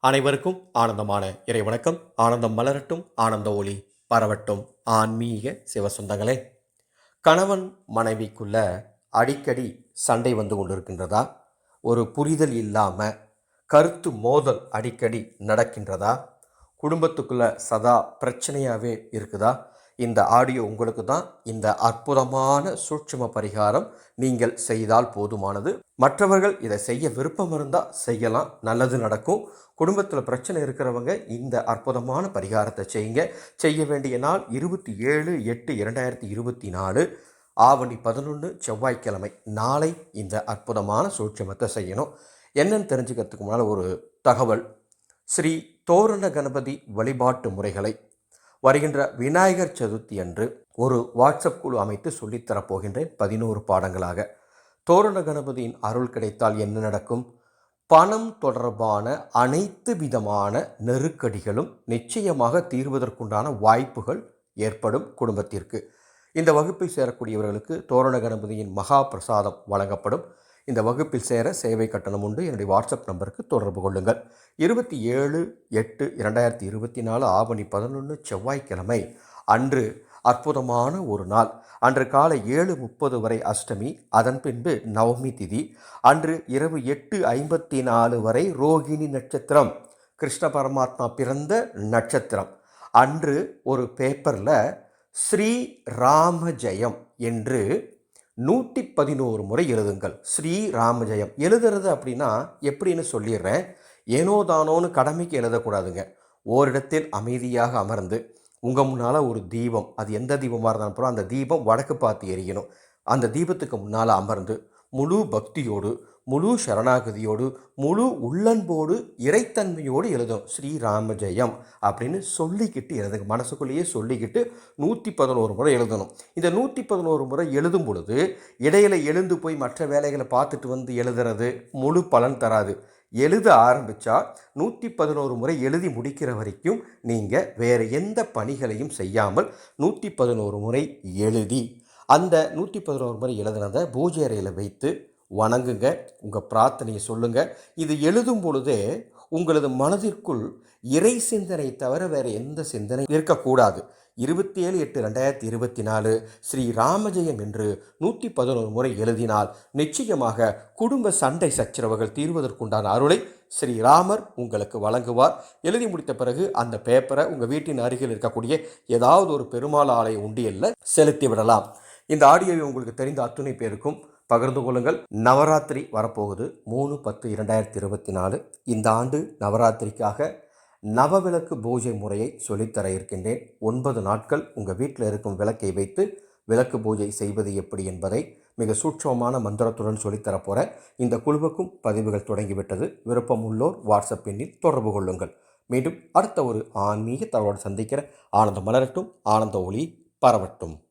அனைவருக்கும் ஆனந்தமான இறை வணக்கம். ஆனந்தம் மலரட்டும் ஆனந்த ஒளி பரவட்டும். ஆன்மீக சிவசொந்தங்களே கணவன் மனைவிக்குள்ள அடிக்கடி சண்டை வந்து கொண்டிருக்கின்றதா? ஒரு புரிதல் இல்லாமல் கருத்து மோதல் அடிக்கடி நடக்கின்றதா? குடும்பத்துக்குள்ள சதா பிரச்சனையாகவே இருக்குதா? இந்த ஆடியோ உங்களுக்கு தான் இந்த அற்புதமான சூட்சும பரிகாரம் நீங்கள் செய்தால் போதுமானது. மற்றவர்கள் இதை செய்ய விருப்பம் இருந்தால் செய்யலாம் நல்லது நடக்கும். குடும்பத்தில் பிரச்சனை இருக்கிறவங்க இந்த அற்புதமான பரிகாரத்தை செய்யுங்க. செய்ய வேண்டிய நாள் இருபத்தி ஏழு எட்டு இரண்டாயிரத்தி இருபத்தி நாலு. ஆவணி பதினொன்று செவ்வாய்க்கிழமை. நாளை இந்த அற்புதமான சூட்சமத்தை செய்யணும். என்னன்னு தெரிஞ்சுக்கிறதுக்கு முன்னால் ஒரு தகவல். ஸ்ரீ தோரண கணபதி வழிபாட்டு முறைகளை வருகின்ற விநாயகர் சதுர்த்தி அன்று ஒரு வாட்ஸ்அப் குழு அமைத்து சொல்லித்தரப் போகின்றேன் பதினோரு பாடங்களாக. தோரண கணபதியின் அருள் கிடைத்தால் என்ன நடக்கும்? பணம் தொடர்பான அனைத்து விதமான நெருக்கடிகளும் நிச்சயமாக தீர்வதற்குண்டான வாய்ப்புகள் ஏற்படும் குடும்பத்திற்கு. இந்த வகுப்பில் சேரக்கூடியவர்களுக்கு தோரண கணபதியின் மகா பிரசாதம் வழங்கப்படும். இந்த வகுப்பில் சேர சேவை கட்டணம் உண்டு. என்னுடைய வாட்ஸ்அப் நம்பருக்கு தொடர்பு கொள்ளுங்கள். இருபத்தி ஏழு எட்டு இரண்டாயிரத்தி இருபத்தி நாலு ஆவணி பதினொன்று செவ்வாய்க்கிழமை. அன்று அற்புதமான ஒரு நாள். அன்று காலை ஏழு முப்பது வரை அஷ்டமி அதன் பின்பு நவமி திதி. அன்று இரவு எட்டு ஐம்பத்தி நாலு வரை ரோகிணி நட்சத்திரம். கிருஷ்ண பரமாத்மா பிறந்த நட்சத்திரம். அன்று ஒரு பேப்பரில் ஸ்ரீ ராம ஜெயம் என்று நூற்றி பதினோரு முறை எழுதுங்கள். ஸ்ரீ ராமஜெயம். எழுதுறது அப்படின்னா எப்படின்னு சொல்லிடுறேன். ஏனோ தானோன்னு கடமைக்கு எழுதக்கூடாதுங்க. ஓரிடத்தில் அமைதியாக அமர்ந்து உங்கள் முன்னால் ஒரு தீபம் அது எந்த தீபமாக இருந்தாலும் போகிறோம் அந்த தீபம் வடக்கு பார்த்து எரியணும். அந்த தீபத்துக்கு முன்னால் அமர்ந்து முழு பக்தியோடு முழு சரணாகதியோடு முழு உள்ளன்போடு இறைத்தன்மையோடு எழுதும் ஸ்ரீராம ஜெயம் அப்படின்னு சொல்லிக்கிட்டு எழுதுங்க. மனசுக்குள்ளேயே சொல்லிக்கிட்டு நூற்றி பதினோரு முறை எழுதணும். இந்த நூற்றி பதினோரு முறை எழுதும் பொழுது இடையில எழுந்து போய் மற்ற வேலைகளை பார்த்துட்டு வந்து எழுதுறது முழு பலன் தராது. எழுத ஆரம்பித்தா நூற்றி பதினோரு முறை எழுதி முடிக்கிற வரைக்கும் நீங்கள் வேறு எந்த பணிகளையும் செய்யாமல் நூற்றி பதினோரு முறை எழுதி அந்த நூற்றி பதினோரு முறை எழுதுனதை பூஜை அறையில் வைத்து வணங்குங்க. உங்கள் பிரார்த்தனையை சொல்லுங்கள் இது எழுதும் பொழுதே உங்களது மனதிற்குள் இறை சிந்தனை தவிர வேறு எந்த சிந்தனை இருக்கக்கூடாது. இருபத்தி ஏழு எட்டு ரெண்டாயிரத்தி இருபத்தி நாலு ஸ்ரீ ராமஜெயம் என்று நூற்றி பதினோரு முறை எழுதினால் நிச்சயமாக குடும்ப சண்டை சச்சரவுகள் தீர்வதற்குண்டான அருளை ஸ்ரீராமர் உங்களுக்கு வழங்குவார். எழுதி முடித்த பிறகு அந்த பேப்பரை உங்கள் வீட்டின் அருகில் இருக்கக்கூடிய ஏதாவது ஒரு பெருமாள் ஆலய உண்டியலில் செலுத்தி விடலாம். இந்த ஆடியோவை உங்களுக்கு தெரிந்த அத்துணை பேருக்கும் பகிர்ந்து கொள்ளுங்கள். நவராத்திரி வரப்போகுது. மூணு பத்து இரண்டாயிரத்தி இருபத்தி நாலு. இந்த ஆண்டு நவராத்திரிக்காக நவவிளக்கு பூஜை முறையை சொல்லித்தர இருக்கின்றேன். ஒன்பது நாட்கள் உங்கள் வீட்டில் இருக்கும் விளக்கை வைத்து விளக்கு பூஜை செய்வது எப்படி என்பதை மிக சூட்சமமான மந்திரத்துடன் சொல்லித்தரப்போற இந்த குழுவுக்கும் பதிவுகள் தொடங்கிவிட்டது. விருப்பம் உள்ளோர் வாட்ஸ்அப் எண்ணில் தொடர்பு கொள்ளுங்கள். மீண்டும் அடுத்த ஒரு ஆன்மீக தகவலோடு சந்திக்கிற ஆனந்த மலரட்டும். ஆனந்த ஒளி பரவட்டும்.